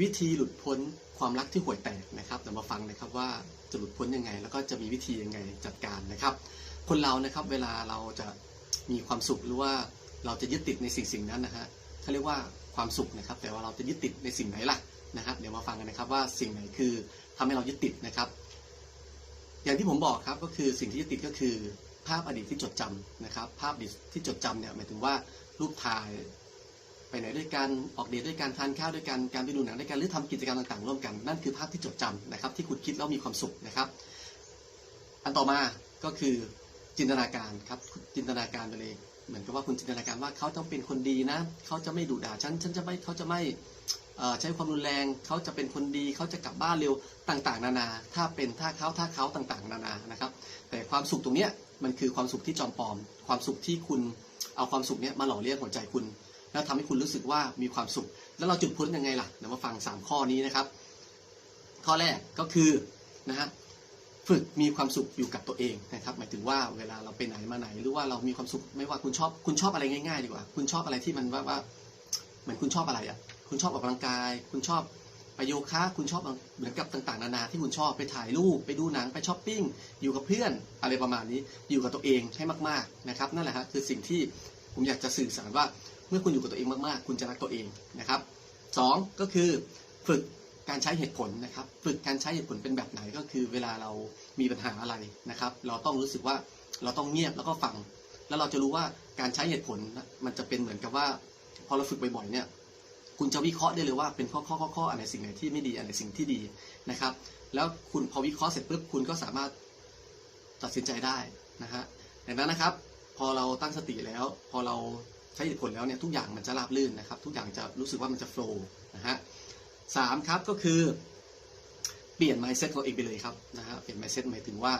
วิธีหลุดพ้นความรักที่ห่วยแตกนะครับเดี๋ยวมาฟังนะครับว่าจะหลุดพ้นยังไง แล้วก็จะมีวิธียังไงจัดการนะครับ คนเรานะครับเวลาเราจะมีความสุขหรือว่าเราจะยึดติดในสิ่งสิ่งนั้นนะฮะเขาเรียกว่าความสุขนะครับ แต่ว่าเราจะยึดติดในสิ่งไหนล่ะนะครับ เดี๋ยวมาฟังกันนะครับว่าสิ่งไหนคือทำให้เรายึดติดนะครับ อย่างที่ผมบอกครับก็คือสิ่งที่ยึดติดก็คือภาพอดีตที่จดจำนะครับ ภาพอดีตที่จดจำเนี่ยหมายถึงว่ารูปถ่าย ไปไหนด้วยกันออกเดทด้วยกันทานข้าวด้วยกันการไปดูหนังด้วยกันหรือทำกิจกรรมต่างๆ ร่วมกันนั่นคือภาพที่จดจำนะครับ ที่คุณคิดแล้วมีความสุขนะครับ อันต่อมาก็คือจินตนาการครับจินตนาการไปเลยเหมือนกับว่าคุณจินตนาการว่าเขาต้องเป็นคนดีนะเขาจะไม่ดุด่าฉันฉันจะไม่เขาจะไม่ใช้ความรุนแรงเขาจะเป็นคนดีเขาจะกลับบ้านเร็วต่างๆ นานา ถ้าเป็นถ้าเขาถ้าเขาต่างๆ นานานะครับ แต่ความสุขตรงเนี้ยมันคือความสุขที่จอมปลอม ความสุขที่คุณเอาความสุขเนี้ยมาหล่อเลี้ยงหัวใจคุณ แล้วทำให้คุณรู้สึกว่ามีความสุข แล้วเราจุดพ้นยังไงล่ะเดี๋ยวมาฟัง 3 ข้อนี้นะครับ ข้อแรกก็คือนะฮะฝึกมีความสุขอยู่กับตัวเองนะครับ หมายถึงว่าเวลาเราไปไหนมาไหน หรือว่าเรามีความสุขไม่ว่าคุณชอบคุณชอบอะไรง่ายๆดีกว่า คุณชอบอะไรที่มันว่าว่าเหมือนคุณชอบอะไรอะคุณชอบออกกำลังกาย คุณชอบไปโยคะคุณชอบเหมือนกับต่างๆ นานาที่คุณชอบไปถ่ายรูปไปดูหนังไปช้อปปิ้งอยู่กับเพื่อนอะไรประมาณนี้อยู่กับตัวเองให้มากๆนะครับนั่นแหละฮะคือสิ่งที่ ผมอยากจะสื่อสารว่าเมื่อคุณอยู่กับตัวเองมากๆ คุณจะรักตัวเองนะครับสองก็คือฝึกการใช้เหตุผลนะครับ ฝึกการใช้เหตุผลเป็นแบบไหนก็คือเวลาเรามีปัญหาอะไรนะครับ เราต้องรู้สึกว่าเราต้องเงียบแล้วก็ฟัง แล้วเราจะรู้ว่าการใช้เหตุผลมันจะเป็นเหมือนกับว่า พอเราฝึกบ่อยๆเนี่ยคุณจะวิเคราะห์ได้เลยว่าเป็นข้อข้อข้อข้ออันไหนสิ่งไหนที่ไม่ดีอันไหนสิ่งที่ดีนะครับ แล้วคุณพอวิเคราะห์เสร็จปุ๊บคุณก็สามารถตัดสินใจได้นะฮะดังนั้นนะครับ พอเราตั้งสติแล้ว พอเราใช้เหตุผลแล้วเนี่ยทุกอย่างมันจะราบรื่นนะครับ ทุกอย่างจะรู้สึกว่ามันจะโฟล์นะฮะสามครับก็คือ เปลี่ยน mindset ของเองไปเลยครับนะฮะเปลี่ยน mindset หมายถึงว่า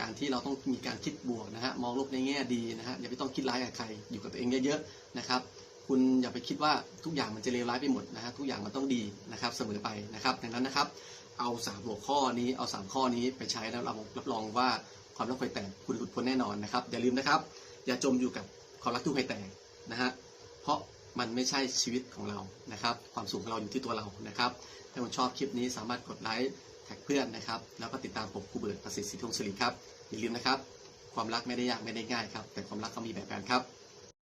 การที่เราต้องมีการคิดบวกนะฮะมองโลกในแง่ดีนะฮะอย่าไปต้องคิดร้ายกับใครอยู่กับตัวเองเยอะๆนะครับ คุณอย่าไปคิดว่าทุกอย่างมันจะเลวร้ายไปหมดนะฮะทุกอย่างมันต้องดีนะครับเสมอไปนะครับ ดังนั้นนะครับ เอาสามหัวข้อนี้เอาสามข้อนี้ไปใช้แล้วเรารับรองว่าความรักไฟแตกคุณหลุดพ้นแน่นอนนะครับอย่าลืมนะครับ อย่าจมอยู่กับความรักทุกไฟแตกนะฮะเพราะมันไม่ใช่ชีวิตของเรานะครับ ความสุขของเราอยู่ที่ตัวเรานะครับ ถ้าคุณชอบคลิปนี้สามารถกดไลค์แท็กเพื่อนนะครับ แล้วก็ติดตามผมครูเบิร์ตประสิทธิ์ศรีทวงศิริครับอย่าลืมนะครับ ความรักไม่ได้ยากไม่ได้ง่ายครับ แต่ความรักเขามีแบบแผนครับ